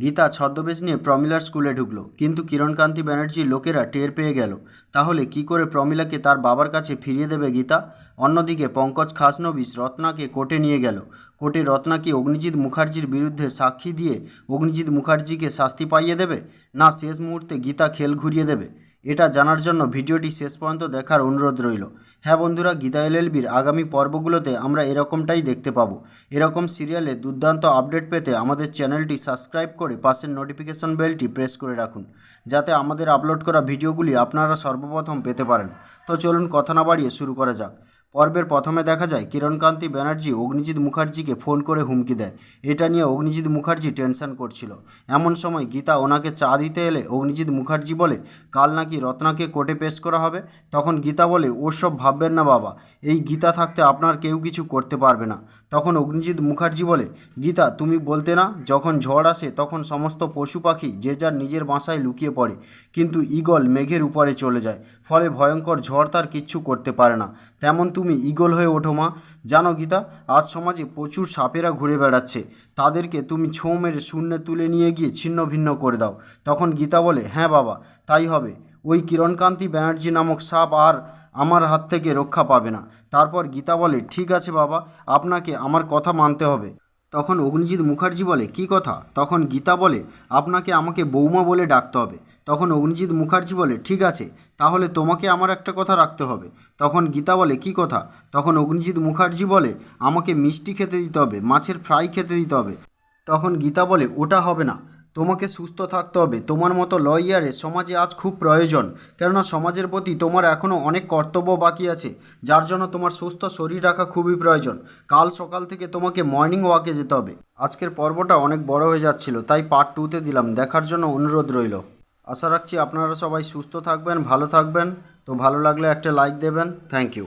গীতা ছদ্মবেশ নিয়ে প্রমিলার স্কুলে ঢুকলো। কিন্তু কিরণকান্তি ব্যানার্জির লোকেরা টের পেয়ে গেল। তাহলে কি করে প্রমিলাকে তার বাবার কাছে ফিরিয়ে দেবে গীতা? অন্যদিকে পঙ্কজ খাসনবিশ রত্নাকে কোর্টে নিয়ে গেল। কোর্টে রত্নাকে অগ্নিজিৎ মুখার্জির বিরুদ্ধে সাক্ষী দিয়ে অগ্নিজিৎ মুখার্জিকে শাস্তি পাইয়ে দেবে? না, শেষ মুহূর্তে গীতা খেল ঘুরিয়ে দেবে। এটা জানার জন্য ভিডিওটি শেষ পর্যন্ত দেখার অনুরোধ রইল। হ্যাঁ বন্ধুরা, গীতা এলএলবির আগামী পর্বগুলোতে আমরা এরকমটাই দেখতে পাবো। এরকম সিরিয়ালে দুর্দান্ত আপডেট পেতে আমাদের চ্যানেলটি সাবস্ক্রাইব করে পাশের নোটিফিকেশন বেলটি প্রেস করে রাখুন, যাতে আমাদের আপলোড করা ভিডিওগুলি আপনারা সর্বপ্রথম পেতে পারেন। তো চলুন কথা না বাড়িয়ে শুরু করা যাক। পর্বের প্রথমে দেখা যায়, কিরণকান্তি ব্যানার্জি অগ্নিজিৎ মুখার্জিকে ফোন করে হুমকি দেয়। এটা নিয়ে অগ্নিজিৎ মুখার্জি টেনশন করছিল। এমন সময় গীতা ওনাকে চা দিতে এলে অগ্নিজিৎ মুখার্জি বলে, কাল নাকি রত্নাকে কোর্টে পেশ করা হবে? তখন গীতা বলে, ওসব ভাববেন না বাবা। এই গীতা থাকতে আপনার কেউ কিছু করতে পারবে না। তখন অগ্নিজিৎ মুখার্জি বলে, গীতা, তুমি বলতে না, যখন ঝড় আসে তখন সমস্ত পশু পাখি যে যার নিজের বাসায় লুকিয়ে পড়ে, কিন্তু ঈগল মেঘের উপরে চলে যায়। ফলে ভয়ঙ্কর ঝড় তার কিচ্ছু করতে পারে না। তেমন তুমি ঈগল হয়ে ওঠো মা। জানো গীতা, আজ সমাজে প্রচুর সাপেরা ঘুরে বেড়াচ্ছে। তাদেরকে তুমি ছৌ মেরে শূন্যে তুলে নিয়ে গিয়ে ছিন্ন ভিন্ন করে দাও। তখন গীতা বলে হ্যাঁ বাবা, তাই হবে। ওই কিরণকান্তি ব্যানার্জি নামক সাপ আর আমার হাত থেকে রক্ষা পাবে না। তারপর গীতা বলে, ঠিক আছে বাবা, আপনাকে আমার কথা মানতে হবে। তখন অগ্নিজিৎ মুখার্জি বলে, কি কথা? তখন গীতা বলে, আপনাকে আমাকে বৌমা বলে ডাকতে হবে। তখন অগ্নিজিৎ মুখার্জি বলে, ঠিক আছে, তাহলে তোমাকে আমার একটা কথা রাখতে হবে। তখন গীতা বলে, কি কথা? তখন অগ্নিজিৎ মুখার্জি বলে, আমাকে মিষ্টি খেতে দিতে হবে, মাছের ফ্রাই খেতে দিতে হবে। তখন গীতা বলে, ওটা হবে না। তোমাকে সুস্থ থাকতে হবে। তোমার মতো লয়ারের সমাজে আজ খুব প্রয়োজন, কেননা সমাজের প্রতি তোমার এখনও অনেক কর্তব্য বাকি আছে, যার জন্য তোমার সুস্থ শরীর রাখা খুবই প্রয়োজন। কাল সকাল থেকে তোমাকে মর্নিং ওয়াকে যেতে হবে। আজকের পর্বটা অনেক বড় হয়ে যাচ্ছিল, তাই পার্ট টুতে দিলাম। দেখার জন্য অনুরোধ রইল। আশা রাখছি আপনারা সবাই সুস্থ থাকবেন, ভালো থাকবেন। তো ভালো লাগলে একটা লাইক দেবেন। Thank you